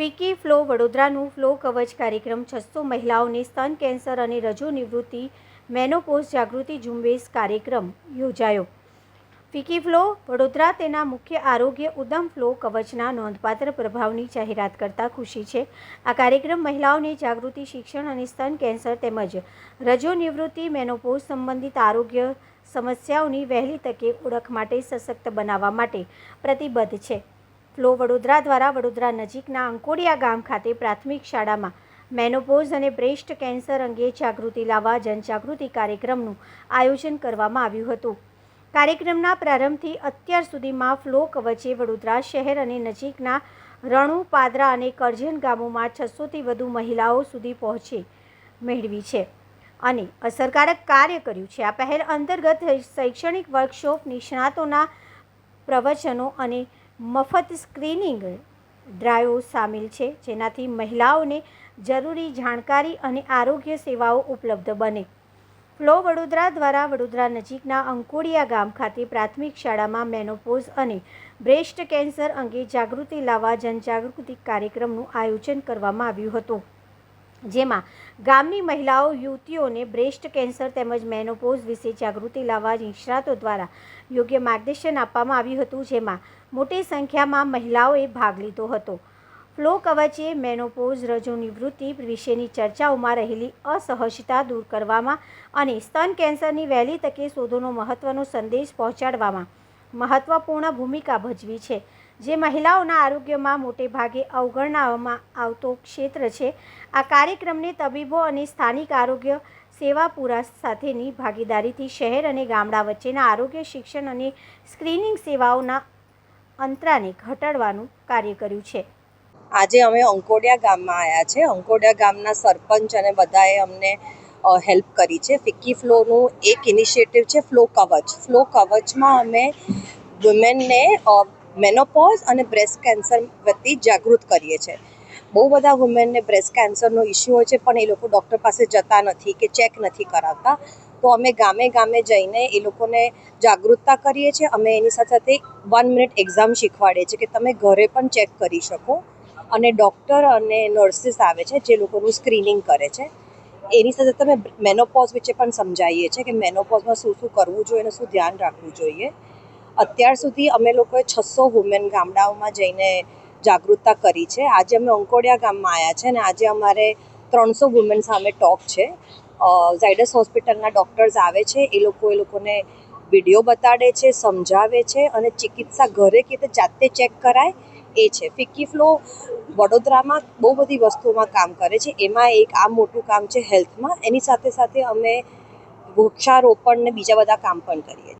ફિકી flow વડોદરાનું flow કવચ કાર્યક્રમ છસો મહિલાઓને સ્તન કેન્સર અને રજો નિવૃત્તિ, મેનોપોઝ જાગૃતિ ઝુંબેશ કાર્યક્રમ યોજાયો. ફિકી ફ્લો વડોદરા તેના મુખ્ય આરોગ્ય ઉદમ ફ્લો કવચના નોંધપાત્ર પ્રભાવની જાહેરાત કરતા ખુશી છે. આ કાર્યક્રમ મહિલાઓને જાગૃતિ, શિક્ષણ અને સ્તન કેન્સર તેમજ રજો નિવૃત્તિ, મેનોપોઝ સંબંધિત આરોગ્ય સમસ્યાઓની વહેલી તકે ઓળખ માટે સશક્ત બનાવવા માટે પ્રતિબદ્ધ છે. ફ્લો વડોદરા દ્વારા વડોદરા નજીકના અંકોડિયા ગામ ખાતે પ્રાથમિક શાળામાં મેનોપોઝ અને બ્રેસ્ટ કેન્સર અંગે જાગૃતિ લાવવા જનજાગૃતિ કાર્યક્રમનું આયોજન કરવામાં આવ્યું હતું. કાર્યક્રમના પ્રારંભથી અત્યાર સુધીમાં ફ્લો કવચે વડોદરા શહેર અને નજીકના રણુ, પાદરા અને કરજણ ગામોમાં છસોથી વધુ મહિલાઓ સુધી પહોંચી મેળવી છે અને અસરકારક કાર્ય કર્યું છે. આ પહેલ અંતર્ગત શૈક્ષણિક વર્કશોપ, નિષ્ણાતોના પ્રવચનો અને મફત સ્ક્રીનિંગ ડ્રાઈવ સામેલ છે, જેનાથી મહિલાઓને જરૂરી જાણકારી અને આરોગ્ય સેવાઓ ઉપલબ્ધ બને. ફ્લો વડોદરા દ્વારા વડોદરા નજીકના અંકોડિયા ગામ ખાતે પ્રાથમિક શાળામાં મેનોપોઝ અને બ્રેસ્ટ કેન્સર અંગે જાગૃતિ લાવવા જનજાગૃતિ કાર્યક્રમનું આયોજન કરવામાં આવ્યું હતું. જેમાં ગામની મહિલાઓ, યુવતીઓને બ્રેસ્ટ કેન્સર તેમજ મેનોપોઝ વિશે જાગૃતિ લાવવા નિષ્ણાતો દ્વારા યોગ્ય માર્ગદર્શન આપવામાં આવ્યું હતું, જેમાં મોટી સંખ્યામાં મહિલાઓએ ભાગ લીધો હતો. ફ્લો કવચે મેનોપોઝ રજો નિવૃત્તિ વિશેની ચર્ચાઓમાં રહેલી અસહજતા દૂર કરવામાં અને સ્તન કેન્સરની વહેલી તકે શોધોનો મહત્ત્વનો સંદેશ પહોંચાડવામાં મહત્ત્વપૂર્ણ ભૂમિકા ભજવી છે. જે મહિલાઓના આરોગ્યમાં મોટે ભાગે અવગણવામાં આવતો ક્ષેત્ર છે. આ કાર્યક્રમને તબીબો અને સ્થાનિક આરોગ્ય સેવા પૂરા સાથેની ભાગીદારીથી શહેર અને ગામડા વચ્ચેના આરોગ્ય શિક્ષણ અને સ્ક્રીનિંગ સેવાઓના અંતરાને ઘટાડવાનું કાર્ય કર્યું છે. આજે અમે અંકોડિયા ગામમાં આવ્યા છે. અંકોડિયા ગામના સરપંચ અને બધાએ અમને હેલ્પ કરી છે. ફિક્કી ફ્લોનું એક ઇનિશિયેટિવ છે, ફ્લો કવચ. ફ્લો કવચમાં અમે વુમેનને મેનોપોઝ અને બ્રેસ્ટ કેન્સર વતી જાગૃત કરીએ છીએ. બહુ બધા વુમેનને બ્રેસ્ટ કેન્સરનો ઇસ્યુ હોય છે, પણ એ લોકો ડૉક્ટર પાસે જતા નથી કે ચેક નથી કરાવતા. તો અમે ગામે ગામે જઈને એ લોકોને જાગૃતતા કરીએ છીએ. અમે એની સાથે સાથે વન મિનિટ એક્ઝામ શીખવાડીએ છીએ કે તમે ઘરે પણ ચેક કરી શકો. અને ડૉક્ટર અને નર્સિસ આવે છે જે લોકોનું સ્ક્રીનિંગ કરે છે. એની સાથે તમે મેનોપોઝ વિશે પણ સમજાવીએ છીએ કે મેનોપોઝમાં શું શું કરવું જોઈએ અને શું ધ્યાન રાખવું જોઈએ. અત્યાર સુધી અમે લોકોએ છસો વુમેન ગામડાઓમાં જઈને જાગૃતતા કરી છે. આજે અમે અંકોડિયા ગામમાં આવ્યા છે અને આજે અમારે ત્રણસો વુમેન સામે ટોક છે. ઝાયડસ હોસ્પિટલના ડૉક્ટર્સ આવે છે. એ લોકો એ લોકોને વીડિયો બતાડે છે, સમજાવે છે અને ચિકિત્સા ઘરે કે જાતે ચેક કરાય એ છે. ફિક્કી ફ્લો વડોદરામાં બહુ બધી વસ્તુઓમાં કામ કરે છે. એમાં એક આ મોટું કામ છે હેલ્થમાં. એની સાથે સાથે અમે વૃક્ષારોપણ ને બીજા બધા કામ પણ કરીએ છીએ.